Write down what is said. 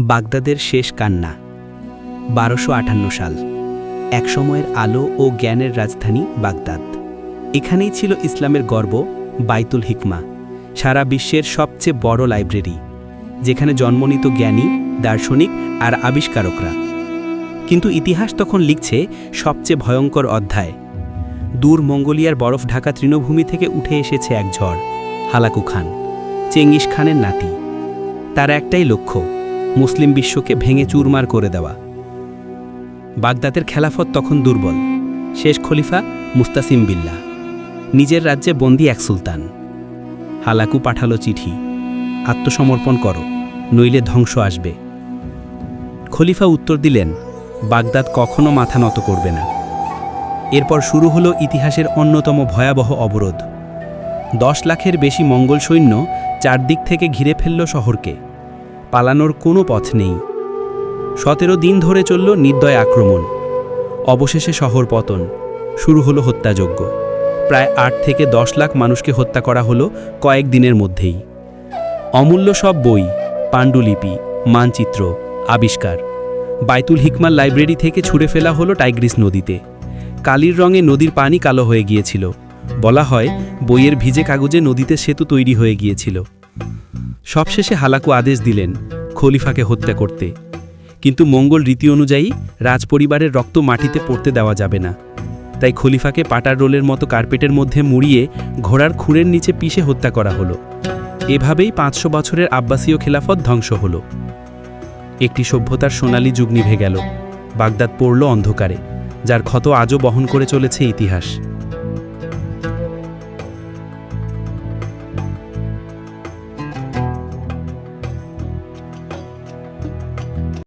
বাগদাদের শেষ কান্না। বারোশো আটান্ন সাল। একসময়ের আলো ও জ্ঞানের রাজধানী বাগদাদ। এখানেই ছিল ইসলামের গর্ব, বাইতুল হিকমা, সারা বিশ্বের সবচেয়ে বড় লাইব্রেরি, যেখানে জন্ম নিত জ্ঞানী, দার্শনিক আর আবিষ্কারকরা। কিন্তু ইতিহাস তখন লিখছে সবচেয়ে ভয়ঙ্কর অধ্যায়। দূর মঙ্গোলিয়ার বরফ ঢাকা তৃণভূমি থেকে উঠে এসেছে এক ঝড়, হালাকু খান, চেঙ্গিস খানের নাতি। তার একটাই লক্ষ্য মুসলিম বিশ্বকে ভেঙে চুরমার করে দেওয়া। বাগদাদের খেলাফত তখন দুর্বল। শেষ খলিফা মুস্তাসিম বিল্লাহ। নিজের রাজ্যে বন্দি এক সুলতান। হালাকু পাঠালো চিঠি। আত্মসমর্পণ করো, নইলে ধ্বংস আসবে। খলিফা উত্তর দিলেন, বাগদাদ কখনো মাথা নত করবে না। এরপর শুরু হলো ইতিহাসের অন্যতম ভয়াবহ অবরোধ। দশ লাখের বেশি মঙ্গল সৈন্য চারদিক থেকে ঘিরে ফেলল শহরকে। পালানোর কোনো পথ নেই। সতেরো দিন ধরে চলল নির্দয় আক্রমণ। অবশেষে শহর পতন। শুরু হলো হত্যাযজ্ঞ। প্রায় আট থেকে দশ লাখ মানুষকে হত্যা করা হলো কয়েক দিনের মধ্যেই। অমূল্য সব বই, পাণ্ডুলিপি, মানচিত্র, আবিষ্কার। বাইতুল হিকমার লাইব্রেরি থেকে ছুঁড়ে ফেলা হলো টাইগ্রিস নদীতে। কালির রঙে নদীর পানি কালো হয়ে গিয়েছিল। বলা হয়, বইয়ের ভিজে কাগজে নদীতে সেতু তৈরি হয়ে গিয়েছিল। সবশেষে হালাকু আদেশ দিলেন খলিফাকে হত্যা করতে। কিন্তু মঙ্গল রীতি অনুযায়ী রাজপরিবারের রক্ত মাটিতে পড়তে দেওয়া যাবে না। তাই খলিফাকে পাটার রোলের মতো কার্পেটের মধ্যে মুড়িয়ে ঘোড়ার খুঁড়ের নিচে পিষে হত্যা করা হলো। এভাবেই পাঁচশো বছরের আব্বাসীয় খেলাফত ধ্বংস হল। একটি সভ্যতার সোনালী যুগ নিভে গেল। বাগদাদ পড়ল অন্ধকারে, যার ক্ষত আজও বহন করে চলেছে ইতিহাস।